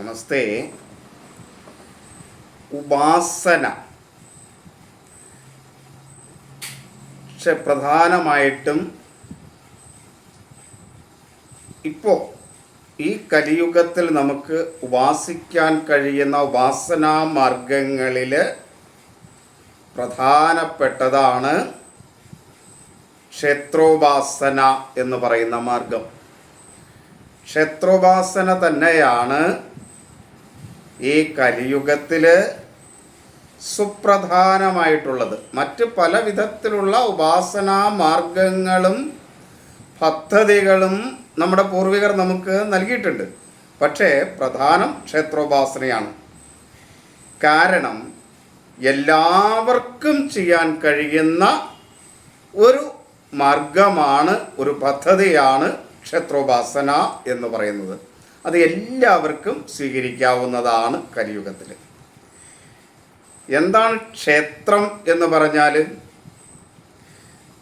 നമസ്തേ. ഉപാസന. പക്ഷെ പ്രധാനമായിട്ടും ഇപ്പോ ഈ കലിയുഗത്തിൽ നമുക്ക് ഉപാസിക്കാൻ കഴിയുന്ന ഉപാസനാ മാർഗങ്ങളിൽ പ്രധാനപ്പെട്ടതാണ് ക്ഷേത്രോപാസന എന്ന് പറയുന്ന മാർഗം. ക്ഷേത്രോപാസന തന്നെയാണ് ഈ കലിയുഗത്തിൽ സുപ്രധാനമായിട്ടുള്ളത്. മറ്റ് പല വിധത്തിലുള്ള ഉപാസനാ മാർഗങ്ങളും പദ്ധതികളും നമ്മുടെ പൂർവികർ നമുക്ക് നൽകിയിട്ടുണ്ട്. പക്ഷേ പ്രധാനം ക്ഷേത്രോപാസനയാണ്. കാരണം എല്ലാവർക്കും ചെയ്യാൻ കഴിയുന്ന ഒരു മാർഗമാണ് ഒരു പദ്ധതിയാണ് ക്ഷേത്രോപാസന എന്ന് പറയുന്നത്. അത് എല്ലാവർക്കും സ്വീകരിക്കാവുന്നതാണ് കലിയുഗത്തിൽ എന്താണ് ക്ഷേത്രം എന്ന് പറഞ്ഞാൽ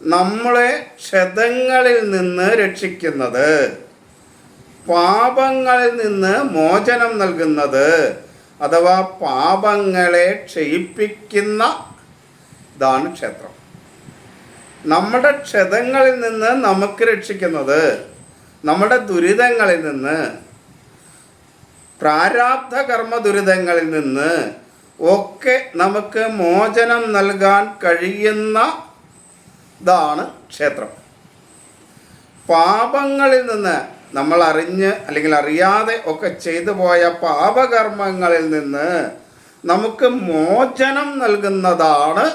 നമ്മളെ ക്ഷതങ്ങളിൽ നിന്ന് രക്ഷിക്കുന്നത് പാപങ്ങളിൽ നിന്ന് മോചനം നൽകുന്നത് അഥവാ പാപങ്ങളെ ക്ഷയിപ്പിക്കുന്ന ഇതാണ് ക്ഷേത്രം. നമ്മുടെ ക്ഷതങ്ങളിൽ നിന്ന് നമുക്ക് രക്ഷിക്കുന്നത് നമ്മുടെ ദുരിതങ്ങളിൽ നിന്ന് പ്രാരാബ്ധ കർമ്മ ദുരിതങ്ങളിൽ നിന്ന് ഒക്കെ നമുക്ക് മോചനം നൽകാൻ കഴിയുന്ന ഇതാണ് ക്ഷേത്രം. പാപങ്ങളിൽ നിന്ന് നമ്മൾ അറിഞ്ഞ് അല്ലെങ്കിൽ അറിയാതെ ഒക്കെ ചെയ്തു പോയ പാപകർമ്മങ്ങളിൽ നിന്ന് നമുക്ക് മോചനം നൽകുന്നതാണ്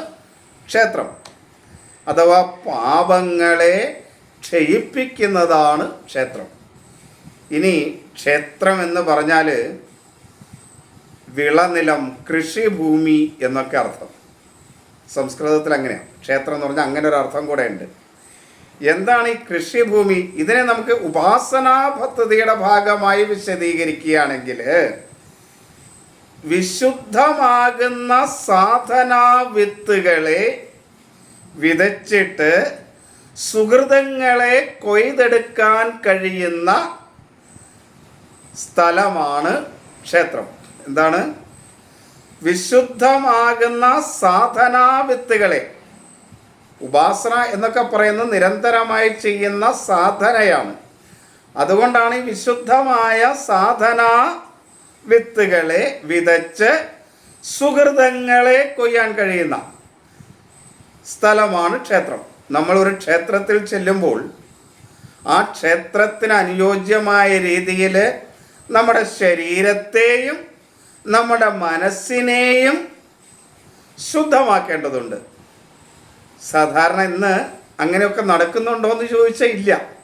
ക്ഷേത്രം. അഥവാ പാപങ്ങളെ ക്ഷയിപ്പിക്കുന്നതാണ് ക്ഷേത്രം. ഇനി ക്ഷേത്രം എന്ന് പറഞ്ഞാൽ വിളനിലം കൃഷിഭൂമി എന്നൊക്കെ അർത്ഥം. സംസ്കൃതത്തിൽ അങ്ങനെയാണ് ക്ഷേത്രം എന്ന് പറഞ്ഞാൽ അങ്ങനെ ഒരു അർത്ഥം കൂടെ ഉണ്ട്. എന്താണ് ഈ കൃഷിഭൂമി? ഇതിനെ നമുക്ക് ഉപാസനാ പദ്ധതിയുടെ ഭാഗമായി വിശദീകരിക്കുകയാണെങ്കിൽ വിശുദ്ധമാകുന്ന സാധനാ വിത്തുകളെ വിതച്ചിട്ട് സുഹൃതങ്ങളെ കൊയ്തെടുക്കാൻ കഴിയുന്ന സ്ഥലമാണ് ക്ഷേത്രം. എന്താണ്? വിശുദ്ധമാകുന്ന സാധനാ വിത്തുകളെ ഉപാസന എന്നൊക്കെ പറയുന്നത് നിരന്തരമായി ചെയ്യുന്ന സാധനയാണ്. അതുകൊണ്ടാണ് ഈ വിശുദ്ധമായ സാധനാ വിത്തുകളെ വിതച്ച് സുഹൃതങ്ങളെ കൊയ്യാൻ കഴിയുന്ന സ്ഥലമാണ് ക്ഷേത്രം. നമ്മൾ ഒരു ക്ഷേത്രത്തിൽ ചെല്ലുമ്പോൾ ആ ക്ഷേത്രത്തിന് അനുയോജ്യമായ രീതിയിൽ നമ്മുടെ ശരീരത്തെയും നമ്മുടെ മനസ്സിനെയും ശുദ്ധമാക്കേണ്ടതുണ്ട്. സാധാരണ ഇന്ന് അങ്ങനെയൊക്കെ നടക്കുന്നുണ്ടോ എന്ന് ചോദിച്ചാൽ ഇല്ല.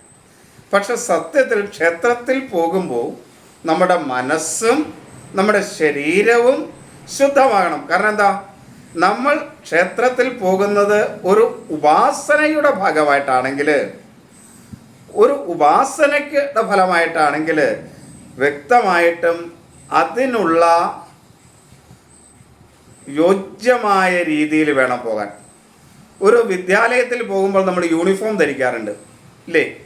പക്ഷെ സത്യത്തിൽ ക്ഷേത്രത്തിൽ പോകുമ്പോൾ നമ്മുടെ മനസ്സും നമ്മുടെ ശരീരവും ശുദ്ധമാകണം. കാരണം എന്താ? നമ്മൾ ക്ഷേത്രത്തിൽ പോകുന്നത് ഒരു ഉപാസനയുടെ ഭാഗമായിട്ടാണെങ്കിൽ ഒരു ഉപാസനയ്ക്ക് ഫലമായിട്ടാണെങ്കിൽ വ്യക്തമായിട്ടും അതിനുള്ള യോജ്യമായ രീതിയിൽ വേണം പോകാൻ. ഒരു വിദ്യാലയത്തിൽ പോകുമ്പോൾ നമ്മൾ യൂണിഫോം ധരിക്കാറുണ്ട്. ഇല്ലേ?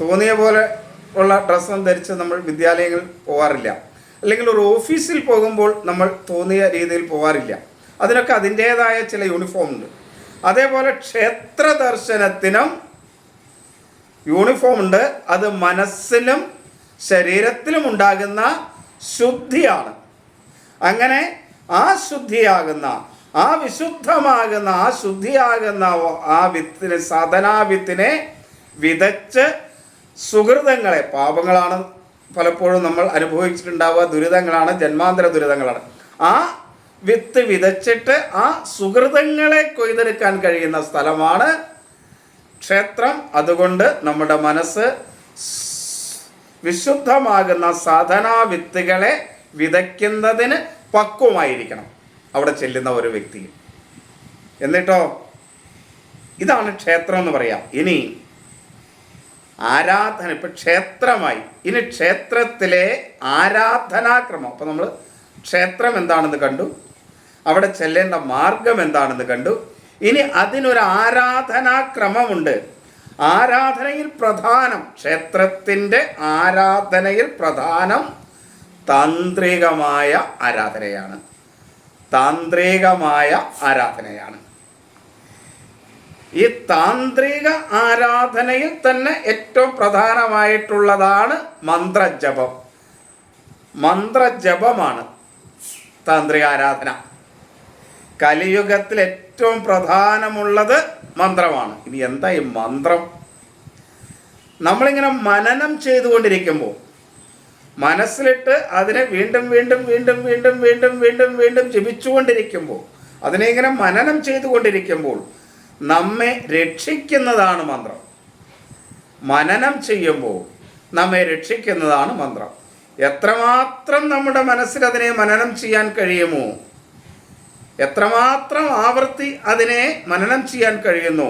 തോന്നിയ പോലെ ഉള്ള ഡ്രസ്സും ധരിച്ച് നമ്മൾ വിദ്യാലയങ്ങളിൽ പോകാറില്ല. അല്ലെങ്കിൽ ഒരു ഓഫീസിൽ പോകുമ്പോൾ നമ്മൾ തോന്നിയ രീതിയിൽ പോകാറില്ല. അതിനൊക്കെ അതിന്റേതായ ചില യൂണിഫോം ഉണ്ട്. അതേപോലെ ക്ഷേത്ര ദർശനത്തിനും യൂണിഫോം ഉണ്ട്. അത് മനസ്സിലും ശരീരത്തിലും ഉണ്ടാകുന്ന ശുദ്ധിയാണ്. അങ്ങനെ ആ ശുദ്ധിയാകുന്ന ആ വിശുദ്ധമാകുന്ന ആ ശുദ്ധിയാകുന്ന ആ വിത്തിനെ സാധനാ വിത്തിനെ വിതച്ച് സുഹൃതങ്ങളെ പാപങ്ങളാണ് പലപ്പോഴും നമ്മൾ അനുഭവിച്ചിട്ടുണ്ടാവുക ദുരിതങ്ങളാണ് ജന്മാന്തര ദുരിതങ്ങളാണ്. ആ വിത്ത് വിതച്ചിട്ട് ആ സുഹൃതങ്ങളെ കൊയ്തെടുക്കാൻ കഴിയുന്ന സ്ഥലമാണ് ക്ഷേത്രം. അതുകൊണ്ട് നമ്മുടെ മനസ്സ് വിശുദ്ധമാകുന്ന സാധനാ വിത്തുകളെ വിതയ്ക്കുന്നതിന് പക്വമായിരിക്കണം അവിടെ ചെല്ലുന്ന ഒരു വ്യക്തി. എന്നിട്ടോ? ഇതാണ് ക്ഷേത്രം എന്ന് പറയാം. ഇനി ആരാധന ഇപ്പം ക്ഷേത്രമായി. ഇനി ക്ഷേത്രത്തിലെ ആരാധനാക്രമം. അപ്പം നമ്മൾ ക്ഷേത്രം എന്താണെന്ന് കണ്ടു. അവിടെ ചെല്ലേണ്ട മാർഗം എന്താണെന്ന് കണ്ടു. ഇനി അതിനൊരു ആരാധനാക്രമമുണ്ട്. ആരാധനയിൽ പ്രധാനം ക്ഷേത്രത്തിന്റെ ആരാധനയിൽ പ്രധാനം താന്ത്രികമായ ആരാധനയാണ്. താന്ത്രികമായ ആരാധനയാണ്. ഈ താന്ത്രിക ആരാധനയിൽ തന്നെ ഏറ്റവും പ്രധാനമായിട്ടുള്ളതാണ് മന്ത്രജപം. മന്ത്രജപമാണ് താന്ത്രിക ആരാധന കലിയുഗത്തിൽ ഏറ്റവും പ്രധാനമുള്ളത് മന്ത്രമാണ്. ഇനി എന്താ ഈ മന്ത്രം? നമ്മളിങ്ങനെ മനനം ചെയ്തുകൊണ്ടിരിക്കുമ്പോൾ മനസ്സിലിട്ട് അതിനെ വീണ്ടും വീണ്ടും വീണ്ടും വീണ്ടും വീണ്ടും വീണ്ടും വീണ്ടും ജപിച്ചുകൊണ്ടിരിക്കുമ്പോൾ അതിനെ ഇങ്ങനെ മനനം ചെയ്തുകൊണ്ടിരിക്കുമ്പോൾ നമ്മെ രക്ഷിക്കുന്നതാണ് മന്ത്രം. മനനം ചെയ്യുമ്പോൾ നമ്മെ രക്ഷിക്കുന്നതാണ് മന്ത്രം. എത്രമാത്രം നമ്മുടെ മനസ്സിൽ അതിനെ മനനം ചെയ്യാൻ കഴിയുമോ എത്രമാത്രം ആവർത്തി അതിനെ മനനം ചെയ്യാൻ കഴിയുന്നു?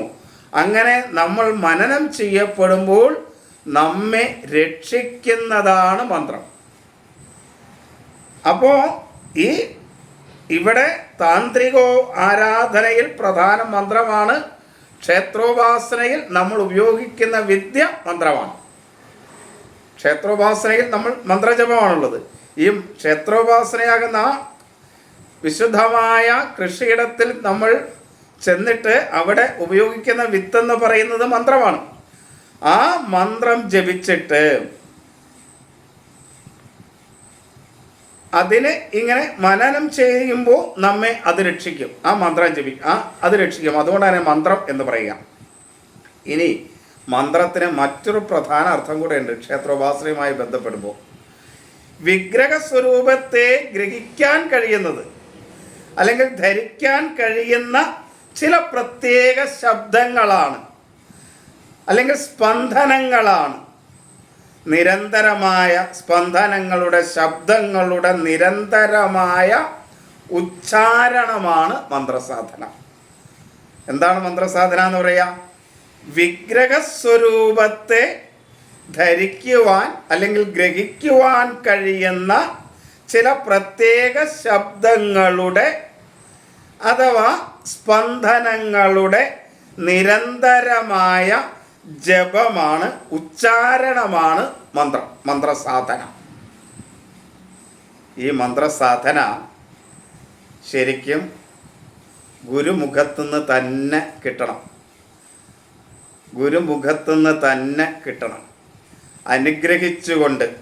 അങ്ങനെ നമ്മൾ മനനം ചെയ്യപ്പെടുമ്പോൾ നമ്മെ രക്ഷിക്കുന്നതാണ് മന്ത്രം. അപ്പോൾ ഈ ഇവിടെ താന്ത്രികോ ആരാധനയിൽ പ്രധാന മന്ത്രമാണ് ക്ഷേത്രോപാസനയിൽ നമ്മൾ ഉപയോഗിക്കുന്ന വിദ്യ മന്ത്രമാണ്. ക്ഷേത്രോപാസനയിൽ നമ്മൾ മന്ത്രജപമാണുള്ളത്. ഈ ക്ഷേത്രോപാസനയാകുന്ന വിശുദ്ധമായ കൃഷിയിടത്തിൽ നമ്മൾ ചെന്നിട്ട് അവിടെ ഉപയോഗിക്കുന്ന വിത്തെന്ന് പറയുന്നത് മന്ത്രമാണ്. ആ മന്ത്രം ജപിച്ചിട്ട് അതിനെ ഇങ്ങനെ മനനം ചെയ്യുമ്പോൾ നമ്മെ അത് രക്ഷിക്കും. ആ മന്ത്രം ജപിക്കും ആ അത് രക്ഷിക്കും. അതുകൊണ്ടാണ് മന്ത്രം എന്ന് പറയുക. ഇനി മന്ത്രത്തിന് മറ്റൊരു പ്രധാന അർത്ഥം കൂടെ ഉണ്ട് ക്ഷേത്രോപാസനയുമായി ബന്ധപ്പെടുമ്പോൾ. വിഗ്രഹ സ്വരൂപത്തെ ഗ്രഹിക്കാൻ കഴിയുന്നത് അല്ലെങ്കിൽ ധരിക്കാൻ കഴിയുന്ന ചില പ്രത്യേക ശബ്ദങ്ങളാണ്. അല്ലെങ്കിൽ സ്പന്ദനങ്ങളാണ്. നിരന്തരമായ സ്പന്ദനങ്ങളുടെ ശബ്ദങ്ങളുടെ നിരന്തരമായ ഉച്ചാരണമാണ് മന്ത്രസാധന. എന്താണ് മന്ത്രസാധന എന്ന് പറയാ? വിഗ്രഹസ്വരൂപത്തെ ധരിക്കുവാൻ അല്ലെങ്കിൽ ഗ്രഹിക്കുവാൻ കഴിയുന്ന ചില പ്രത്യേക ശബ്ദങ്ങളുടെ അഥവാ സ്പന്ദനങ്ങളുടെ നിരന്തരമായ ജപമാണ് ഉച്ചാരണമാണ് മന്ത്രം മന്ത്രസാധന. ഈ മന്ത്രസാധന ശരിക്കും ഗുരുമുഖത്തുനിന്ന് തന്നെ കിട്ടണം. ഗുരുമുഖത്തുനിന്ന് തന്നെ കിട്ടണം. അനുഗ്രഹിച്ചുകൊണ്ട്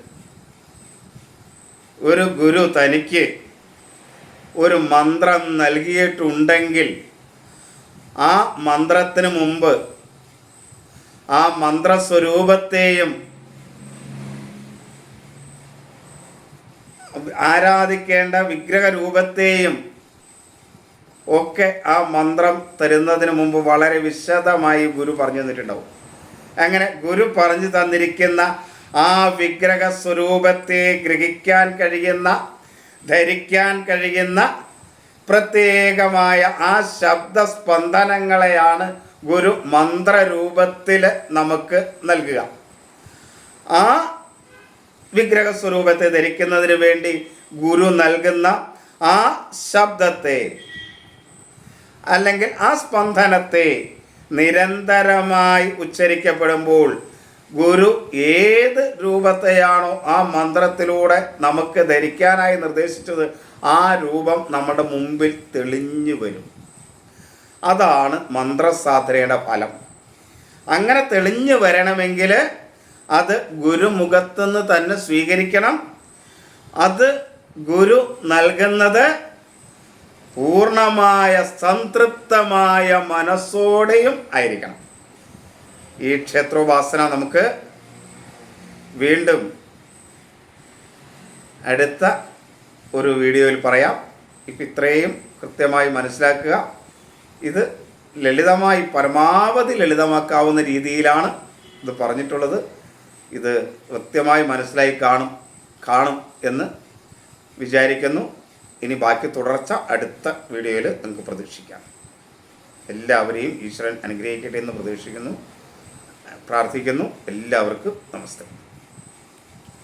ഒരു ഗുരു തനിക്ക് ഒരു മന്ത്രം നൽകിയിട്ടുണ്ടെങ്കിൽ ആ മന്ത്രത്തിന് മുമ്പ് ആ മന്ത്രസ്വരൂപത്തെയും ആരാധിക്കേണ്ട വിഗ്രഹ രൂപത്തെയും ഒക്കെ ആ മന്ത്രം തരുന്നതിന് മുമ്പ് വളരെ വിശദമായി ഗുരു പറഞ്ഞു തന്നിട്ടുണ്ടാവും. അങ്ങനെ ഗുരു പറഞ്ഞു തന്നിരിക്കുന്ന ആ വിഗ്രഹ സ്വരൂപത്തെ ഗ്രഹിക്കാൻ കഴിയുന്ന ധരിക്കാൻ കഴിയുന്ന പ്രത്യേകമായ ആ ശബ്ദസ്പന്ദനങ്ങളെയാണ് ഗുരു മന്ത്രരൂപത്തിൽ നമുക്ക് നൽകുക. ആ വിഗ്രഹ സ്വരൂപത്തെ ധരിക്കുന്നതിന് വേണ്ടി ഗുരു നൽകുന്ന ആ ശബ്ദത്തെ അല്ലെങ്കിൽ ആ സ്പന്ദനത്തെ നിരന്തരമായി ഉച്ചരിക്കപ്പെടുമ്പോൾ ഗുരു ഏത് രൂപത്തെയാണോ ആ മന്ത്രത്തിലൂടെ നമുക്ക് ധരിക്കാനായി നിർദ്ദേശിച്ചത് ആ രൂപം നമ്മുടെ മുമ്പിൽ തെളിഞ്ഞു വരും. അതാണ് മന്ത്രസാധനയുടെ ഫലം. അങ്ങനെ തെളിഞ്ഞു വരണമെങ്കിൽ അത് ഗുരുമുഖത്തുനിന്ന് തന്നെ സ്വീകരിക്കണം. അത് ഗുരു നൽകുന്നത് പൂർണമായ സംതൃപ്തമായ മനസ്സോടെയും ആയിരിക്കണം. ഈ ക്ഷേത്രോപാസന നമുക്ക് വീണ്ടും അടുത്ത ഒരു വീഡിയോയിൽ പറയാം. ഇപ്പം ഇത്രയും കൃത്യമായി മനസ്സിലാക്കുക. ഇത് ലളിതമായി പരമാവധി ലളിതമാക്കാവുന്ന രീതിയിലാണ് ഇത് പറഞ്ഞിട്ടുള്ളത്. ഇത് കൃത്യമായി മനസ്സിലായി കാണും കാണും എന്ന് വിചാരിക്കുന്നു. ഇനി ബാക്കി തുടർച്ച അടുത്ത വീഡിയോയിൽ നിങ്ങൾക്ക് പ്രതീക്ഷിക്കാം. എല്ലാവരെയും ഈശ്വരൻ അനുഗ്രഹിക്കട്ടെ എന്ന് പ്രതീക്ഷിക്കുന്നു. പ്രാർത്ഥിക്കുന്നു. എല്ലാവർക്കും നമസ്തേ.